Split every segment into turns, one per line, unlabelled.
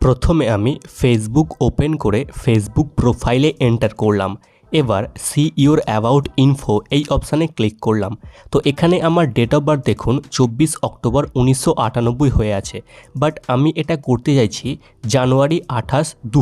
প্রথমে আমি Facebook open করে ফেসবুক প্রোফাইলে এন্টার করলাম। এবার সি ইউর অ্যাবাউট ইনফো এই অপশানে ক্লিক করলাম। তো এখানে আমার ডেট অফ বার্থ দেখুন, চব্বিশ অক্টোবর উনিশশো আটানব্বই হয়ে আছে। বাট আমি এটা করতে চাইছি জানুয়ারি আঠাশ দু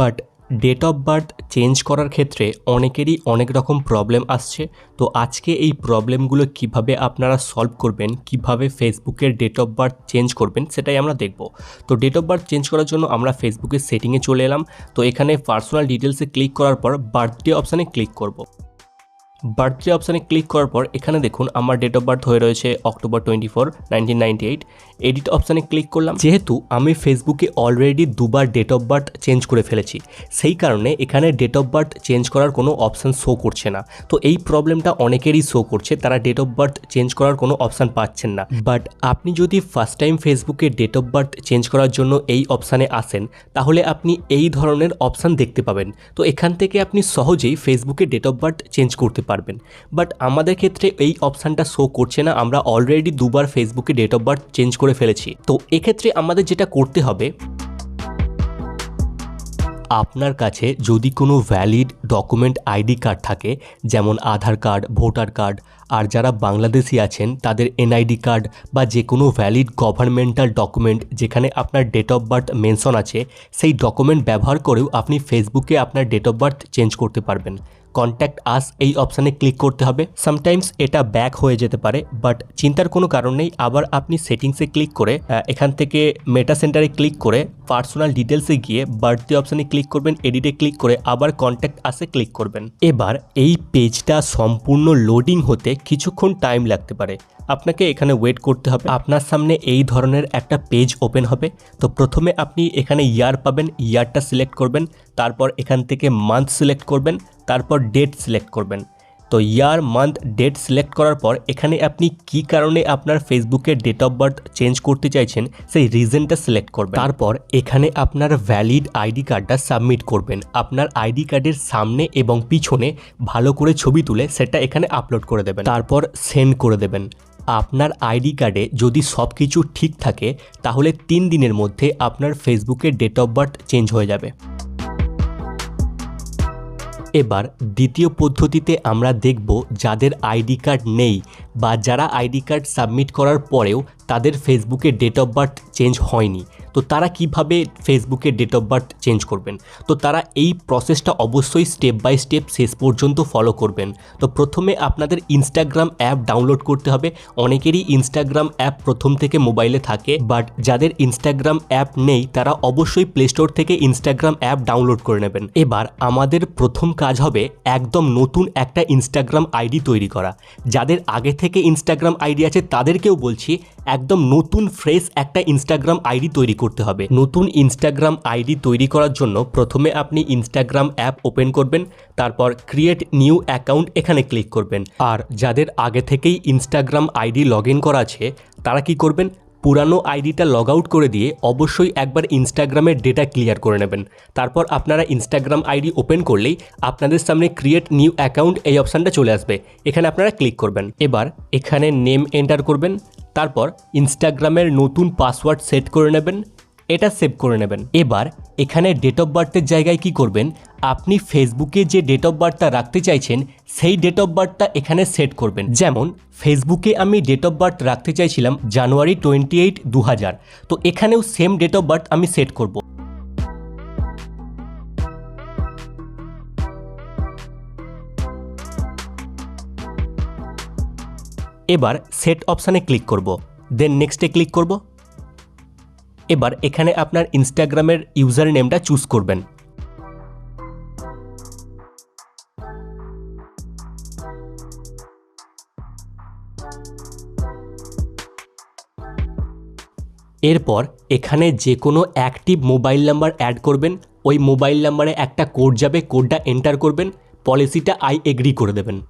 but date of birth change করার ক্ষেত্রে অনেকেরই অনেক রকম প্রবলেম আসছে। তো আজকে এই প্রবলেমগুলো কীভাবে আপনারা সলভ করবেন, কীভাবে ফেসবুকের ডেট অফ বার্থ চেঞ্জ করবেন সেটাই আমরা দেখব। তো ডেট অফ বার্থ চেঞ্জ করার জন্য আমরা ফেসবুকের সেটিংয়ে চলে এলাম। তো এখানে পার্সোনাল ডিটেলসে ক্লিক করার পর বার্থডে অপশানে ক্লিক করব। বার্থডে অপশানে ক্লিক করার পর এখানে দেখুন আমার ডেট অফ বার্থ হয়ে রয়েছে October twenty four ninety eight edit অপশানে ক্লিক করলাম। যেহেতু আমি ফেসবুকে অলরেডি দুবার ডেট অফ বার্থ চেঞ্জ করে ফেলেছি, সেই কারণে এখানে ডেট অফ বার্থ চেঞ্জ করার কোনো অপশান শো করছে না। তো এই প্রবলেমটা অনেকেরই শো করছে, তারা ডেট অফ বার্থ চেঞ্জ করার কোনো অপশান পাচ্ছেন না। বাট আপনি যদি ফার্স্ট টাইম ফেসবুকে ডেট অফ বার্থ চেঞ্জ করার জন্য এই অপশানে আসেন, তাহলে আপনি এই ধরনের অপশান দেখতে পাবেন। তো এখান থেকে আপনি সহজেই ফেসবুকে ডেট অফ বার্থ চেঞ্জ করতে পারবেন। বাট আমাদের ক্ষেত্রে এই অপশানটা শো করছে না। আমরা অলরেডি দুবার ফেসবুকে ডেট অফ বার্থ চেঞ্জ করে ফেলেছি। তো এক্ষেত্রে আমাদের যেটা করতে হবে, আপনার কাছে যদি কোনো ভ্যালিড ডকুমেন্ট আইডি কার্ড থাকে, যেমন আধার কার্ড ভোটার কার্ড আর যারা বাংলাদেশি আছেন, তাদের এনআইডি কার্ড বা যে কোনো ভ্যালিড গভর্নমেন্টাল ডকুমেন্ট যেখানে আপনার ডেট অফ বার্থ মেনশন আছে, সেই ডকুমেন্ট ব্যবহার করেও আপনি ফেসবুকে আপনার ডেট অফ বার্থ চেঞ্জ করতে পারবেন। কন্ট্যাক্ট আস এই অপশানে ক্লিক করতে হবে। সামটাইমস এটা ব্যাক হয়ে যেতে পারে বাট চিন্তার কোনো কারণ নেই। আবার আপনি সেটিংসে ক্লিক করে এখান থেকে মেটা সেন্টারে ক্লিক করে পার্সোনাল ডিটেলসে গিয়ে বার্থডে অপশানে ক্লিক করবেন এডিটে ক্লিক করে আবার কন্ট্যাক্ট আসে ক্লিক করবেন। এবার এই পেজটা সম্পূর্ণ লোডিং হতে কিছুক্ষণ টাইম লাগতে পারে। আপনাকে এখানে ওয়েট করতে হবে। আপনার সামনে এই ধরনের একটা পেজ ওপেন হবে। তো প্রথমে আপনি এখানে ইয়ার পাবেন ইয়ারটা সিলেক্ট করবেন, তারপর এখান থেকে মান্থ সিলেক্ট করবেন, তারপর ডেট সিলেক্ট করবেন। তো ইয়ার, মান্থ, ডেট সিলেক্ট করার পর এখানে আপনি কি কারণে আপনার ফেসবুকের ডেট অফ বার্থ চেঞ্জ করতে চাইছেন, সেই রিজনটা সিলেক্ট করবেন। তারপর এখানে আপনার ভ্যালিড আইডি কার্ডটা সাবমিট করবেন। আপনার আইডি কার্ডের সামনে এবং পিছনে ভালো করে ছবি তুলে সেটা এখানে আপলোড করে দেবেন। তারপর সেন্ড করে দেবেন। আপনার আইডি কার্ডে যদি সব কিছু ঠিক থাকে, তাহলে তিন দিনের মধ্যে আপনার ফেসবুকের ডেট অফ বার্থ চেঞ্জ হয়ে যাবে। এবার দ্বিতীয় পদ্ধতিতে আমরা দেখব যাদের আইডি কার্ড নেই বা যারা আইডি কার্ড সাবমিট করার পরেও তাদের ফেসবুকে ডেট অফ বার্থ চেঞ্জ হয়নি। তো তারা কীভাবে ফেসবুকে ডেট অফ বার্থ চেঞ্জ করবেন? তো তারা এই প্রসেসটা অবশ্যই স্টেপ বাই স্টেপ শেষ পর্যন্ত ফলো করবেন। তো প্রথমে আপনাদের ইনস্টাগ্রাম অ্যাপ ডাউনলোড করতে হবে। অনেকেরই ইনস্টাগ্রাম অ্যাপ প্রথম থেকে মোবাইলে থাকে বাট যাদের ইনস্টাগ্রাম অ্যাপ নেই, তারা অবশ্যই প্লে স্টোর থেকে ইনস্টাগ্রাম অ্যাপ ডাউনলোড করে নেবেন। এবার আমাদের প্রথম কাজ হবে একদম নতুন একটা ইনস্টাগ্রাম আইডি তৈরি করা। যাদের আগে থেকে ইনস্টাগ্রাম আইডি আছে, তাদেরকেও বলছি একদম নতুন ফ্রেশ একটা ইনস্টাগ্রাম আইডি তৈরি করতে হবে। নতুন ইনস্টাগ্রাম আইডি তৈরি করার জন্য প্রথমে আপনি ইনস্টাগ্রাম অ্যাপ ওপেন করবেন, তারপর ক্রিয়েট নিউ অ্যাকাউন্ট এখানে ক্লিক করবেন। আর যাদের আগে থেকেই ইনস্টাগ্রাম আইডি লগ করা আছে, তারা কি করবেন? পুরানো আইডিটা লগ আউট করে দিয়ে অবশ্যই একবার ইনস্টাগ্রামের ডেটা ক্লিয়ার করে নেবেন। তারপর আপনারা ইনস্টাগ্রাম আইডি ওপেন করলেই আপনাদের সামনে ক্রিয়েট নিউ অ্যাকাউন্ট এই অপশানটা চলে আসবে। এখানে আপনারা ক্লিক করবেন। এবার এখানে নেম এন্টার করবেন। তারপর ইনস্টাগ্রামের নতুন পাসওয়ার্ড সেট করে নেবেন, এটা সেভ করে নেবেন। এবার এখানে ডেট অফ বার্থের জায়গায় কি করবেন? আপনি ফেসবুকে যে ডেট অফ বার্থটা রাখতে চাইছেন, সেই ডেট অফ বার্থটা এখানে সেট করবেন। যেমন ফেসবুকে আমি ডেট অফ বার্থ রাখতে চাইছিলাম জানুয়ারি টোয়েন্টি এইট দু হাজার তো এখানেও সেম ডেট অফ বার্থ আমি সেট করব। এবার সেট অপশানে ক্লিক করব। দেন নেক্সটে ক্লিক করব। এবার এখানে আপনার ইনস্টাগ্রামের ইউজার নেমটা চুজ করবেন। এরপর এখানে যে কোনো অ্যাক্টিভ মোবাইল নাম্বার অ্যাড করবেন। ওই মোবাইল নাম্বারে একটা কোড যাবে কোডটা এন্টার করবেন। পলিসিটা আই এগ্রি করে দেবেন।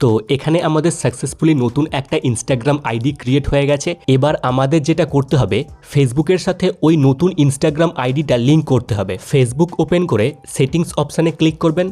তো এখানে আমাদের সাকসেসফুলি নতুন একটা ইনস্টাগ্রাম আইডি ক্রিয়েট হয়ে গেছে। এবার আমাদের যেটা করতে হবে ফেসবুকের সাথে ওই নতুন ইনস্টাগ্রাম আইডিটা লিঙ্ক করতে হবে। ফেসবুক ওপেন করে সেটিংস অপশানে ক্লিক করবেন।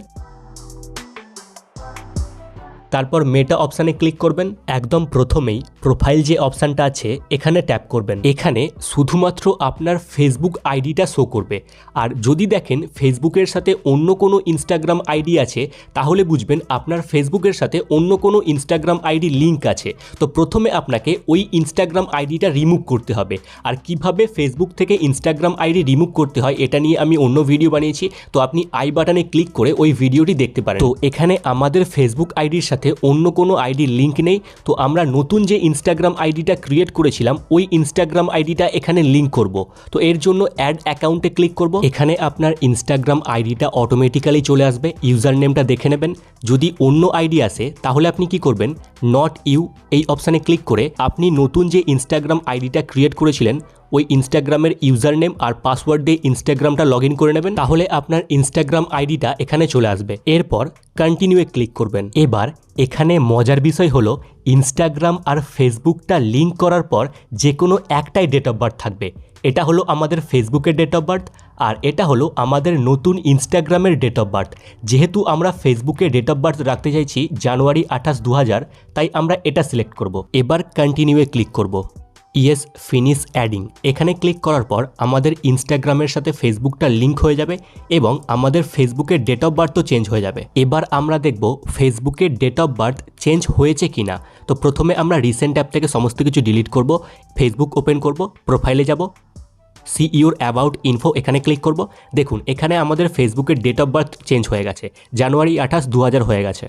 তারপর মেটা অপশানে ক্লিক করবেন। একদম প্রথমেই প্রোফাইল যে অপশানটা আছে, এখানে ট্যাপ করবেন। এখানে শুধুমাত্র আপনার ফেসবুক আইডিটা শো করবে। আর যদি দেখেন ফেসবুকের সাথে অন্য কোনো ইনস্টাগ্রাম আইডি আছে, তাহলে বুঝবেন আপনার ফেসবুকের সাথে অন্য কোনো ইনস্টাগ্রাম আইডি লিঙ্ক আছে। তো প্রথমে আপনাকে ওই ইনস্টাগ্রাম আইডিটা রিমুভ করতে হবে। আর কীভাবে ফেসবুক থেকে ইনস্টাগ্রাম আইডি রিমুভ করতে হয়, এটা নিয়ে আমি অন্য ভিডিও বানিয়েছি। তো আপনি আই বাটনে ক্লিক করে ওই ভিডিওটি দেখতে পারেন। তো এখানে আমাদের ফেসবুক আইডির সাথে অন্য কোনো আইডির লিঙ্ক নেই। তো আমরা নতুন যে ইনস্টাগ্রাম আইডিটা ক্রিয়েট করেছিলাম, ওই ইনস্টাগ্রাম আইডিটা এখানে লিঙ্ক করব। তো এর জন্য অ্যাড অ্যাকাউন্টে ক্লিক করব। এখানে আপনার ইনস্টাগ্রাম আইডিটা অটোমেটিক্যালি চলে আসবে। ইউজার নেমটা দেখে নেবেন। যদি অন্য আইডি আসে, তাহলে আপনি কি করবেন? নট ইউ এই অপশানে ক্লিক করে আপনি নতুন যে ইনস্টাগ্রাম আইডিটা ক্রিয়েট করেছিলেন ওই ইনস্টাগ্রামের ইউজার নেম আর পাসওয়ার্ড দিয়ে ইনস্টাগ্রামটা লগ ইন করে নেবেন, তাহলে আপনার ইনস্টাগ্রাম আইডিটা এখানে চলে আসবে। এরপর কন্টিনিউয়ে ক্লিক করবেন। এবার এখানে মজার বিষয় হলো ইনস্টাগ্রাম আর ফেসবুকটা লিঙ্ক করার পর যে কোনো একটাই ডেট অফ বার্থ থাকবে। এটা হলো আমাদের ফেসবুকের ডেট অফ বার্থ আর এটা হলো আমাদের নতুন ইনস্টাগ্রামের ডেট অফ বার্থ যেহেতু আমরা ফেসবুকে ডেট অফ বার্থ রাখতে চাইছি জানুয়ারি আঠাশ দু তাই আমরা এটা সিলেক্ট করব। এবার কন্টিনিউয়ে ক্লিক করব। Yes, finish adding. এখানে ক্লিক করার পর আমাদের ইনস্টাগ্রামের সাথে ফেসবুকটা লিঙ্ক হয়ে যাবে এবং আমাদের ফেসবুকের ডেট অফ বার্থও চেঞ্জ হয়ে যাবে। এবার আমরা দেখব ফেসবুকের ডেট অফ বার্থ চেঞ্জ হয়েছে কিনা। তো প্রথমে আমরা রিসেন্ট অ্যাপ থেকে সমস্ত কিছু ডিলিট করব, ফেসবুক ওপেন করব, প্রোফাইলে যাব, সি ইউর অ্যাবাউট ইনফো এখানে ক্লিক করব। দেখুন, এখানে আমাদের ফেসবুকের ডেট অফ বার্থ চেঞ্জ হয়ে গেছে, জানুয়ারি আঠাশ দু হয়ে গেছে।